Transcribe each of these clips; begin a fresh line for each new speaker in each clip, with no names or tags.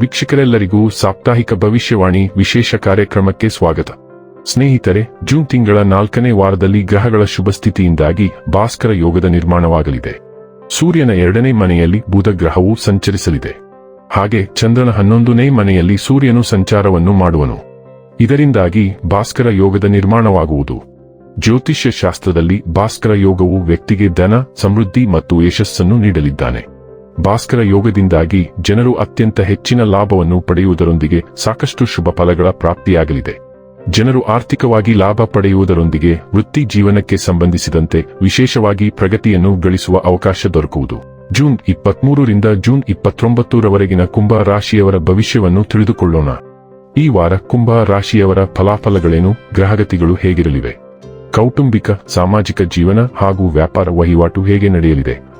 ವೀಕ್ಷಕರೆಲ್ಲರಿಗೂ ಸಾಪ್ತಾಹಿಕ ಭವಿಷ್ಯವಾಣಿ ವಿಶೇಷ ಕಾರ್ಯಕ್ರಮಕ್ಕೆ ಸ್ವಾಗತ. ಸ್ನೇಹಿತರೆ, ಜೂನ್ ತಿಂಗಳ ನಾಲ್ಕನೇ ವಾರದಲ್ಲಿ ಗ್ರಹಗಳ ಶುಭಸ್ಥಿತಿಯಿಂದಾಗಿ ಭಾಸ್ಕರ ಯೋಗದ ನಿರ್ಮಾಣವಾಗಲಿದೆ. ಸೂರ್ಯನ ಎರಡನೇ ಮನೆಯಲ್ಲಿ ಬುಧ ಗ್ರಹವು ಸಂಚರಿಸಲಿದೆ. ಹಾಗೆ ಚಂದ್ರನ ಹನ್ನೊಂದನೇ ಮನೆಯಲ್ಲಿ ಸೂರ್ಯನು ಸಂಚಾರವನ್ನು ಮಾಡುವನು. ಇದರಿಂದಾಗಿ ಭಾಸ್ಕರ ಯೋಗದ ನಿರ್ಮಾಣವಾಗುವುದು. ಜ್ಯೋತಿಷ್ಯ ಶಾಸ್ತ್ರದಲ್ಲಿ ಭಾಸ್ಕರ ಯೋಗವು ವ್ಯಕ್ತಿಗೆ ಧನ, ಸಮೃದ್ಧಿ ಮತ್ತು ಯಶಸ್ಸನ್ನು ನೀಡಲಿದ್ದಾನೆ. ಭಾಸ್ಕರ ಯೋಗದಿಂದಾಗಿ ಜನರು ಅತ್ಯಂತ ಹೆಚ್ಚಿನ ಲಾಭವನ್ನು ಪಡೆಯುವುದರೊಂದಿಗೆ ಸಾಕಷ್ಟು ಶುಭ ಫಲಗಳ ಪ್ರಾಪ್ತಿಯಾಗಲಿದೆ. ಜನರು ಆರ್ಥಿಕವಾಗಿ ಲಾಭ ಪಡೆಯುವುದರೊಂದಿಗೆ ವೃತ್ತಿ ಜೀವನಕ್ಕೆ ಸಂಬಂಧಿಸಿದಂತೆ ವಿಶೇಷವಾಗಿ ಪ್ರಗತಿಯನ್ನು ಗಳಿಸುವ ಅವಕಾಶ ದೊರಕುವುದು. ಜೂನ್ ಇಪ್ಪತ್ಮೂರರಿಂದ ಜೂನ್ ಇಪ್ಪತ್ತೊಂಬತ್ತರವರೆಗಿನ ಕುಂಭ ರಾಶಿಯವರ ಭವಿಷ್ಯವನ್ನು ತಿಳಿದುಕೊಳ್ಳೋಣ. ಈ ವಾರ ಕುಂಭ ರಾಶಿಯವರ ಫಲಾಫಲಗಳೇನು, ಗ್ರಹಗತಿಗಳು ಹೇಗಿರಲಿವೆ? ಕೌಟುಂಬಿಕ, ಸಾಮಾಜಿಕ ಜೀವನ ಹಾಗೂ ವ್ಯಾಪಾರ ವಹಿವಾಟು ಹೇಗೆ ನಡೆಯಲಿದೆ?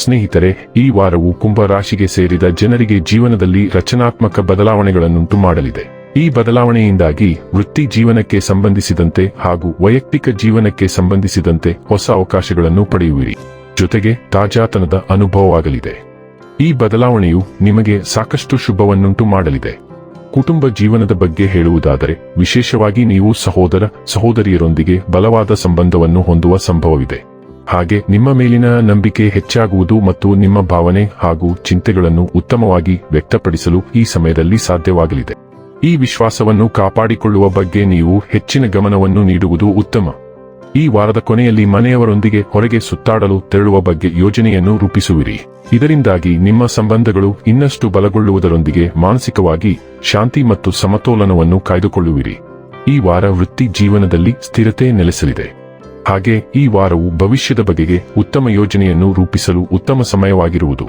ಸ್ನೇಹಿತರೆ, ಈ ವಾರವು ಕುಂಭ ರಾಶಿಗೆ ಸೇರಿದ ಜನರಿಗೆ ಜೀವನದಲ್ಲಿ ರಚನಾತ್ಮಕ ಬದಲಾವಣೆಗಳನ್ನುಂಟು ಮಾಡಲಿದೆ. ಈ ಬದಲಾವಣೆಯಿಂದಾಗಿ ವೃತ್ತಿ ಜೀವನಕ್ಕೆ ಸಂಬಂಧಿಸಿದಂತೆ ಹಾಗೂ ವೈಯಕ್ತಿಕ ಜೀವನಕ್ಕೆ ಸಂಬಂಧಿಸಿದಂತೆ ಹೊಸ ಅವಕಾಶಗಳನ್ನು ಪಡೆಯುವಿರಿ. ಜೊತೆಗೆ ತಾಜಾತನದ ಅನುಭವವಾಗಲಿದೆ. ಈ ಬದಲಾವಣೆಯು ನಿಮಗೆ ಸಾಕಷ್ಟು ಶುಭವನ್ನುಂಟು ಮಾಡಲಿದೆ. ಕುಟುಂಬ ಜೀವನದ ಬಗ್ಗೆ ಹೇಳುವುದಾದರೆ, ವಿಶೇಷವಾಗಿ ನೀವು ಸಹೋದರ, ಸಹೋದರಿಯರೊಂದಿಗೆ ಬಲವಾದ ಸಂಬಂಧವನ್ನು ಹೊಂದುವ ಸಂಭವವಿದೆ. ಹಾಗೆ ನಿಮ್ಮ ಮೇಲಿನ ನಂಬಿಕೆ ಹೆಚ್ಚಾಗುವುದು ಮತ್ತು ನಿಮ್ಮ ಭಾವನೆ ಹಾಗೂ ಚಿಂತೆಗಳನ್ನು ಉತ್ತಮವಾಗಿ ವ್ಯಕ್ತಪಡಿಸಲು ಈ ಸಮಯದಲ್ಲಿ ಸಾಧ್ಯವಾಗಲಿದೆ. ಈ ವಿಶ್ವಾಸವನ್ನು ಕಾಪಾಡಿಕೊಳ್ಳುವ ಬಗ್ಗೆ ನೀವು ಹೆಚ್ಚಿನ ಗಮನವನ್ನು ನೀಡುವುದು ಉತ್ತಮ. ಈ ವಾರದ ಕೊನೆಯಲ್ಲಿ ಮನೆಯವರೊಂದಿಗೆ ಹೊರಗೆ ಸುತ್ತಾಡಲು ತೆರಳುವ ಬಗ್ಗೆ ಯೋಜನೆಯನ್ನು ರೂಪಿಸುವಿರಿ. ಇದರಿಂದಾಗಿ ನಿಮ್ಮ ಸಂಬಂಧಗಳು ಇನ್ನಷ್ಟು ಬಲಗೊಳ್ಳುವುದರೊಂದಿಗೆ ಮಾನಸಿಕವಾಗಿ ಶಾಂತಿ ಮತ್ತು ಸಮತೋಲನವನ್ನು ಕಾಯ್ದುಕೊಳ್ಳುವಿರಿ. ಈ ವಾರ ವೃತ್ತಿ ಜೀವನದಲ್ಲಿ ಸ್ಥಿರತೆ ನೆಲೆಸಲಿದೆ. ಹಾಗೆ ಈ ವಾರವು ಭವಿಷ್ಯದ ಬಗೆಗೆ ಉತ್ತಮ ಯೋಜನೆಯನ್ನು ರೂಪಿಸಲು ಉತ್ತಮ ಸಮಯವಾಗಿರುವುದು.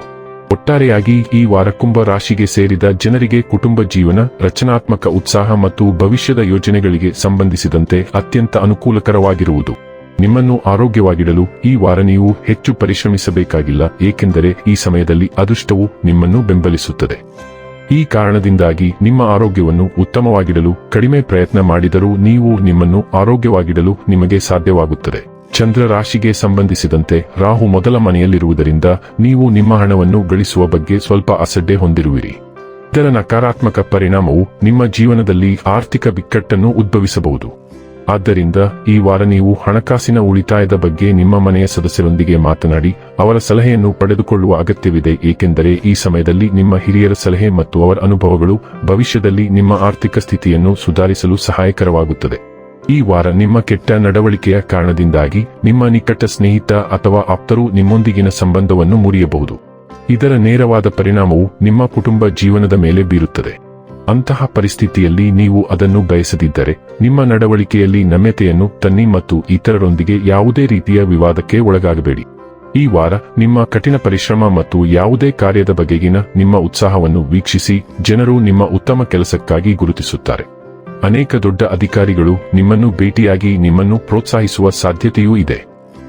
ಒಟ್ಟಾರೆಯಾಗಿ ಈ ವಾರ ಕುಂಭ ರಾಶಿಗೆ ಸೇರಿದ ಜನರಿಗೆ ಕುಟುಂಬ ಜೀವನ, ರಚನಾತ್ಮಕ ಉತ್ಸಾಹ ಮತ್ತು ಭವಿಷ್ಯದ ಯೋಜನೆಗಳಿಗೆ ಸಂಬಂಧಿಸಿದಂತೆ ಅತ್ಯಂತ ಅನುಕೂಲಕರವಾಗಿರುವುದು. ನಿಮ್ಮನ್ನು ಆರೋಗ್ಯವಾಗಿಡಲು ಈ ವಾರ ನೀವು ಹೆಚ್ಚು ಪರಿಶ್ರಮಿಸಬೇಕಾಗಿಲ್ಲ, ಏಕೆಂದರೆ ಈ ಸಮಯದಲ್ಲಿ ಅದೃಷ್ಟವು ನಿಮ್ಮನ್ನು ಬೆಂಬಲಿಸುತ್ತದೆ. ಈ ಕಾರಣದಿಂದಾಗಿ ನಿಮ್ಮ ಆರೋಗ್ಯವನ್ನು ಉತ್ತಮವಾಗಿಡಲು, ಕಡಿಮೆ ಪ್ರಯತ್ನ ಮಾಡಿದರೂ ನೀವು ನಿಮ್ಮನ್ನು ಆರೋಗ್ಯವಾಗಿಡಲು ನಿಮಗೆ ಸಾಧ್ಯವಾಗುತ್ತದೆ. ಚಂದ್ರ ರಾಶಿಗೆ ಸಂಬಂಧಿಸಿದಂತೆ ರಾಹು ಮೊದಲ ಮನೆಯಲ್ಲಿರುವುದರಿಂದ ನೀವು ನಿಮ್ಮ ಹಣವನ್ನು ಗಳಿಸುವ ಬಗ್ಗೆ ಸ್ವಲ್ಪ ಅಸಡ್ಡೆ ಹೊಂದಿರುವಿರಿ. ಇದರ ನಕಾರಾತ್ಮಕ ಪರಿಣಾಮವು ನಿಮ್ಮ ಜೀವನದಲ್ಲಿ ಆರ್ಥಿಕ ಬಿಕ್ಕಟ್ಟನ್ನು ಉದ್ಭವಿಸಬಹುದು. ಆದ್ದರಿಂದ ಈ ವಾರ ನೀವು ಹಣಕಾಸಿನ ಉಳಿತಾಯದ ಬಗ್ಗೆ ನಿಮ್ಮ ಮನೆಯ ಸದಸ್ಯರೊಂದಿಗೆ ಮಾತನಾಡಿ ಅವರ ಸಲಹೆಯನ್ನು ಪಡೆದುಕೊಳ್ಳುವ ಅಗತ್ಯವಿದೆ, ಏಕೆಂದರೆ ಈ ಸಮಯದಲ್ಲಿ ನಿಮ್ಮ ಹಿರಿಯರ ಸಲಹೆ ಮತ್ತು ಅವರ ಅನುಭವಗಳು ಭವಿಷ್ಯದಲ್ಲಿ ನಿಮ್ಮ ಆರ್ಥಿಕ ಸ್ಥಿತಿಯನ್ನು ಸುಧಾರಿಸಲು ಸಹಾಯಕರವಾಗುತ್ತದೆ. ಈ ವಾರ ನಿಮ್ಮ ಕೆಟ್ಟ ನಡವಳಿಕೆಯ ಕಾರಣದಿಂದಾಗಿ ನಿಮ್ಮ ನಿಕಟ ಸ್ನೇಹಿತ ಅಥವಾ ಆಪ್ತರು ನಿಮ್ಮೊಂದಿಗಿನ ಸಂಬಂಧವನ್ನು ಮುರಿಯಬಹುದು. ಇದರ ನೇರವಾದ ಪರಿಣಾಮವು ನಿಮ್ಮ ಕುಟುಂಬ ಜೀವನದ ಮೇಲೆ ಬೀರುತ್ತದೆ. ಅಂತಹ ಪರಿಸ್ಥಿತಿಯಲ್ಲಿ ನೀವು ಅದನ್ನು ಬಯಸದಿದ್ದರೆ, ನಿಮ್ಮ ನಡವಳಿಕೆಯಲ್ಲಿ ನಮ್ಯತೆಯನ್ನು ತನ್ನಿ ಮತ್ತು ಇತರರೊಂದಿಗೆ ಯಾವುದೇ ರೀತಿಯ ವಿವಾದಕ್ಕೆ ಒಳಗಾಗಬೇಡಿ. ಈ ವಾರ ನಿಮ್ಮ ಕಠಿಣ ಪರಿಶ್ರಮ ಮತ್ತು ಯಾವುದೇ ಕಾರ್ಯದ ಬಗೆಗಿನ ನಿಮ್ಮ ಉತ್ಸಾಹವನ್ನು ವೀಕ್ಷಿಸಿ, ಜನರು ನಿಮ್ಮ ಉತ್ತಮ ಕೆಲಸಕ್ಕಾಗಿ ಗುರುತಿಸುತ್ತಾರೆ. ಅನೇಕ ದೊಡ್ಡ ಅಧಿಕಾರಿಗಳು ನಿಮ್ಮನ್ನು ಭೇಟಿಯಾಗಿ ನಿಮ್ಮನ್ನು ಪ್ರೋತ್ಸಾಹಿಸುವ ಸಾಧ್ಯತೆಯೂ ಇದೆ.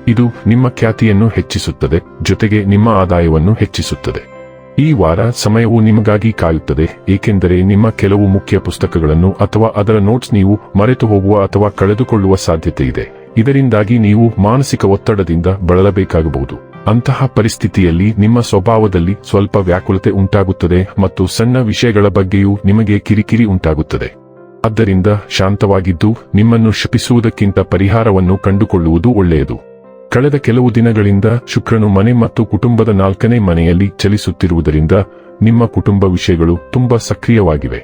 ಇದು ನಿಮ್ಮ ಖ್ಯಾತಿಯನ್ನು ಹೆಚ್ಚಿಸುತ್ತದೆ, ಜೊತೆಗೆ ನಿಮ್ಮ ಆದಾಯವನ್ನು ಹೆಚ್ಚಿಸುತ್ತದೆ. ಈ ವಾರ ಸಮಯವು ನಿಮಗಾಗಿ ಕಾಯುತ್ತದೆ, ಏಕೆಂದರೆ ನಿಮ್ಮ ಕೆಲವು ಮುಖ್ಯ ಪುಸ್ತಕಗಳನ್ನು ಅಥವಾ ಅದರ ನೋಟ್ಸ್ ನೀವು ಮರೆತು ಹೋಗುವ ಅಥವಾ ಕಳೆದುಕೊಳ್ಳುವ ಸಾಧ್ಯತೆ ಇದೆ. ಇದರಿಂದಾಗಿ ನೀವು ಮಾನಸಿಕ ಒತ್ತಡದಿಂದ ಬಳಲಬೇಕಾಗಬಹುದು. ಅಂತಹ ಪರಿಸ್ಥಿತಿಯಲ್ಲಿ ನಿಮ್ಮ ಸ್ವಭಾವದಲ್ಲಿ ಸ್ವಲ್ಪ ವ್ಯಾಕುಲತೆ ಉಂಟಾಗುತ್ತದೆ ಮತ್ತು ಸಣ್ಣ ವಿಷಯಗಳ ಬಗ್ಗೆಯೂ ನಿಮಗೆ ಕಿರಿಕಿರಿ ಉಂಟಾಗುತ್ತದೆ. ಆದ್ದರಿಂದ ಶಾಂತವಾಗಿದ್ದು, ನಿಮ್ಮನ್ನು ಶಪಿಸುವುದಕ್ಕಿಂತ ಪರಿಹಾರವನ್ನು ಕಂಡುಕೊಳ್ಳುವುದು ಒಳ್ಳೆಯದು. ಕಳೆದ ಕೆಲವು ದಿನಗಳಿಂದ ಶುಕ್ರನು ಮನೆ ಮತ್ತು ಕುಟುಂಬದ ನಾಲ್ಕನೇ ಮನೆಯಲ್ಲಿ ಚಲಿಸುತ್ತಿರುವುದರಿಂದ ನಿಮ್ಮ ಕುಟುಂಬ ವಿಷಯಗಳು ತುಂಬಾ ಸಕ್ರಿಯವಾಗಿವೆ.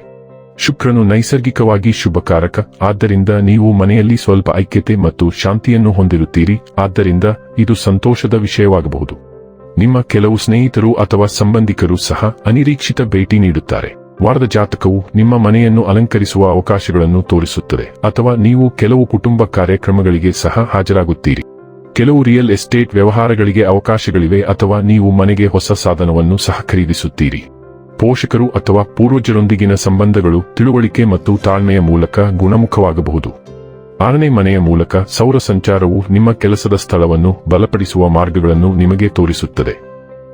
ಶುಕ್ರನು ನೈಸರ್ಗಿಕವಾಗಿ ಶುಭಕಾರಕ, ಆದ್ದರಿಂದ ನೀವು ಮನೆಯಲ್ಲಿ ಸ್ವಲ್ಪ ಐಕ್ಯತೆ ಮತ್ತು ಶಾಂತಿಯನ್ನು ಹೊಂದಿರುತ್ತೀರಿ, ಆದ್ದರಿಂದ ಇದು ಸಂತೋಷದ ವಿಷಯವಾಗಬಹುದು. ನಿಮ್ಮ ಕೆಲವು ಸ್ನೇಹಿತರು ಅಥವಾ ಸಂಬಂಧಿಕರು ಸಹ ಅನಿರೀಕ್ಷಿತ ಭೇಟಿ ನೀಡುತ್ತಾರೆ. ವಾರದ ಜಾತಕವು ನಿಮ್ಮ ಮನೆಯನ್ನು ಅಲಂಕರಿಸುವ ಅವಕಾಶಗಳನ್ನು ತೋರಿಸುತ್ತದೆ, ಅಥವಾ ನೀವು ಕೆಲವು ಕುಟುಂಬ ಕಾರ್ಯಕ್ರಮಗಳಿಗೆ ಸಹ ಹಾಜರಾಗುತ್ತೀರಿ. ಕೆಲವು ರಿಯಲ್ ಎಸ್ಟೇಟ್ ವ್ಯವಹಾರಗಳಿಗೆ ಅವಕಾಶಗಳಿವೆ ಅಥವಾ ನೀವು ಮನೆಗೆ ಹೊಸ ಸಾಧನವನ್ನು ಸಹ ಖರೀದಿಸುತ್ತೀರಿ. ಪೋಷಕರು ಅಥವಾ ಪೂರ್ವಜರೊಂದಿಗಿನ ಸಂಬಂಧಗಳು ತಿಳುವಳಿಕೆ ಮತ್ತು ತಾಳ್ಮೆಯ ಮೂಲಕ ಗುಣಮುಖವಾಗಬಹುದು. ಆರನೇ ಮನೆಯ ಮೂಲಕ ಸೌರ ಸಂಚಾರವು ನಿಮ್ಮ ಕೆಲಸದ ಸ್ಥಳವನ್ನು ಬಲಪಡಿಸುವ ಮಾರ್ಗಗಳನ್ನು ನಿಮಗೆ ತೋರಿಸುತ್ತದೆ.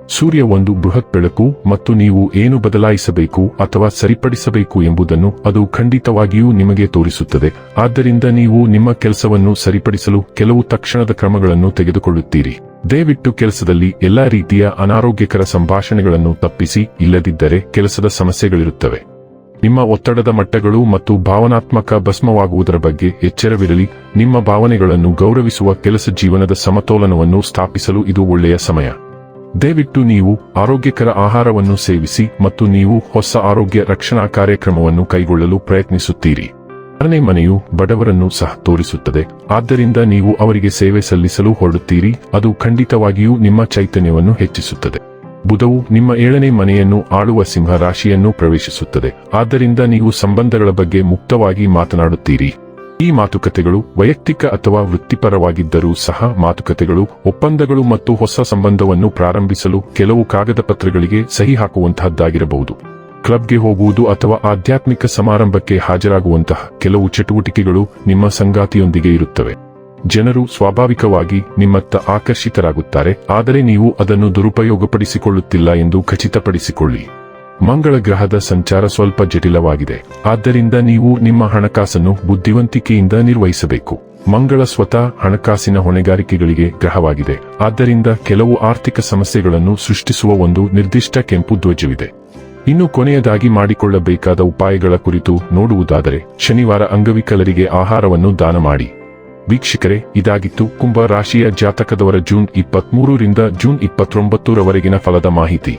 ಸೂರ್ಯ ಒಂದು ಬೃಹತ್ ಬೆಳಕು ಮತ್ತು ನೀವು ಏನು ಬದಲಾಯಿಸಬೇಕು ಅಥವಾ ಸರಿಪಡಿಸಬೇಕು ಎಂಬುದನ್ನು ಅದು ಖಂಡಿತವಾಗಿಯೂ ನಿಮಗೆ ತೋರಿಸುತ್ತದೆ. ಆದ್ದರಿಂದ ನೀವು ನಿಮ್ಮ ಕೆಲಸವನ್ನು ಸರಿಪಡಿಸಲು ಕೆಲವು ತಕ್ಷಣದ ಕ್ರಮಗಳನ್ನು ತೆಗೆದುಕೊಳ್ಳುತ್ತೀರಿ. ದಯವಿಟ್ಟು ಕೆಲಸದಲ್ಲಿ ಎಲ್ಲಾ ರೀತಿಯ ಅನಾರೋಗ್ಯಕರ ಸಂಭಾಷಣೆಗಳನ್ನು ತಪ್ಪಿಸಿ, ಇಲ್ಲದಿದ್ದರೆ ಕೆಲಸದ ಸಮಸ್ಯೆಗಳಿರುತ್ತವೆ. ನಿಮ್ಮ ಒತ್ತಡದ ಮಟ್ಟಗಳು ಮತ್ತು ಭಾವನಾತ್ಮಕ ಭಸ್ಮವಾಗುವುದರ ಬಗ್ಗೆ ಎಚ್ಚರವಿರಲಿ. ನಿಮ್ಮ ಭಾವನೆಗಳನ್ನು ಗೌರವಿಸುವ ಕೆಲಸ ಜೀವನದ ಸಮತೋಲನವನ್ನು ಸ್ಥಾಪಿಸಲು ಇದು ಒಳ್ಳೆಯ ಸಮಯ. ದಯವಿಟ್ಟು ನೀವು ಆರೋಗ್ಯಕರ ಆಹಾರವನ್ನು ಸೇವಿಸಿ ಮತ್ತು ನೀವು ಹೊಸ ಆರೋಗ್ಯ ರಕ್ಷಣಾ ಕಾರ್ಯಕ್ರಮವನ್ನು ಕೈಗೊಳ್ಳಲು ಪ್ರಯತ್ನಿಸುತ್ತೀರಿ. ಆರನೇ ಮನೆಯು ಬಡವರನ್ನು ಸಹ ತೋರಿಸುತ್ತದೆ. ಆದ್ದರಿಂದ ನೀವು ಅವರಿಗೆ ಸೇವೆ ಸಲ್ಲಿಸಲು ಹೊರಡುತ್ತೀರಿ. ಅದು ಖಂಡಿತವಾಗಿಯೂ ನಿಮ್ಮ ಚೈತನ್ಯವನ್ನು ಹೆಚ್ಚಿಸುತ್ತದೆ. ಬುಧವು ನಿಮ್ಮ ಏಳನೇ ಮನೆಯನ್ನು ಆಳುವ ಸಿಂಹ ರಾಶಿಯನ್ನು ಪ್ರವೇಶಿಸುತ್ತದೆ. ಆದ್ದರಿಂದ ನೀವು ಸಂಬಂಧಗಳ ಬಗ್ಗೆ ಮುಕ್ತವಾಗಿ ಮಾತನಾಡುತ್ತೀರಿ. ಈ ಮಾತುಕತೆಗಳು ವೈಯಕ್ತಿಕ ಅಥವಾ ವೃತ್ತಿಪರವಾಗಿದ್ದರೂ ಸಹ ಮಾತುಕತೆಗಳು, ಒಪ್ಪಂದಗಳು ಮತ್ತು ಹೊಸ ಸಂಬಂಧವನ್ನು ಪ್ರಾರಂಭಿಸಲು ಕೆಲವು ಕಾಗದ ಪತ್ರಗಳಿಗೆ ಸಹಿ ಹಾಕುವಂತಹದ್ದಾಗಿರಬಹುದು. ಕ್ಲಬ್ಗೆ ಹೋಗುವುದು ಅಥವಾ ಆಧ್ಯಾತ್ಮಿಕ ಸಮಾರಂಭಕ್ಕೆ ಹಾಜರಾಗುವಂತಹ ಕೆಲವು ಚಟುವಟಿಕೆಗಳು ನಿಮ್ಮ ಸಂಗಾತಿಯೊಂದಿಗೆ ಇರುತ್ತವೆ. ಜನರು ಸ್ವಾಭಾವಿಕವಾಗಿ ನಿಮ್ಮತ್ತ ಆಕರ್ಷಿತರಾಗುತ್ತಾರೆ, ಆದರೆ ನೀವು ಅದನ್ನು ದುರುಪಯೋಗಪಡಿಸಿಕೊಳ್ಳುತ್ತಿಲ್ಲ ಎಂದು ಖಚಿತಪಡಿಸಿಕೊಳ್ಳಿ. ಮಂಗಳ ಗ್ರಹದ ಸಂಚಾರ ಸ್ವಲ್ಪ ಜಟಿಲವಾಗಿದೆ. ಆದ್ದರಿಂದ ನೀವು ನಿಮ್ಮ ಹಣಕಾಸನ್ನು ಬುದ್ಧಿವಂತಿಕೆಯಿಂದ ನಿರ್ವಹಿಸಬೇಕು. ಮಂಗಳ ಸ್ವತಃ ಹಣಕಾಸಿನ ಹೊಣೆಗಾರಿಕೆಗಳಿಗೆ ಗ್ರಹವಾಗಿದೆ. ಆದ್ದರಿಂದ ಕೆಲವು ಆರ್ಥಿಕ ಸಮಸ್ಯೆಗಳನ್ನು ಸೃಷ್ಟಿಸುವ ಒಂದು ನಿರ್ದಿಷ್ಟ ಕೆಂಪು ಧ್ವಜವಿದೆ. ಇನ್ನು ಕೊನೆಯದಾಗಿ ಮಾಡಿಕೊಳ್ಳಬೇಕಾದ ಉಪಾಯಗಳ ಕುರಿತು ನೋಡುವುದಾದರೆ, ಶನಿವಾರ ಅಂಗವಿಕಲರಿಗೆ ಆಹಾರವನ್ನು ದಾನ ಮಾಡಿ. ವೀಕ್ಷಕರೇ, ಇದಾಗಿತ್ತು ಕುಂಭ ರಾಶಿಯ ಜಾತಕದವರ ಜೂನ್ ಇಪ್ಪತ್ಮೂರರಿಂದ ಜೂನ್ ಇಪ್ಪತ್ತೊಂಬತ್ತರವರೆಗಿನ ಫಲದ ಮಾಹಿತಿ.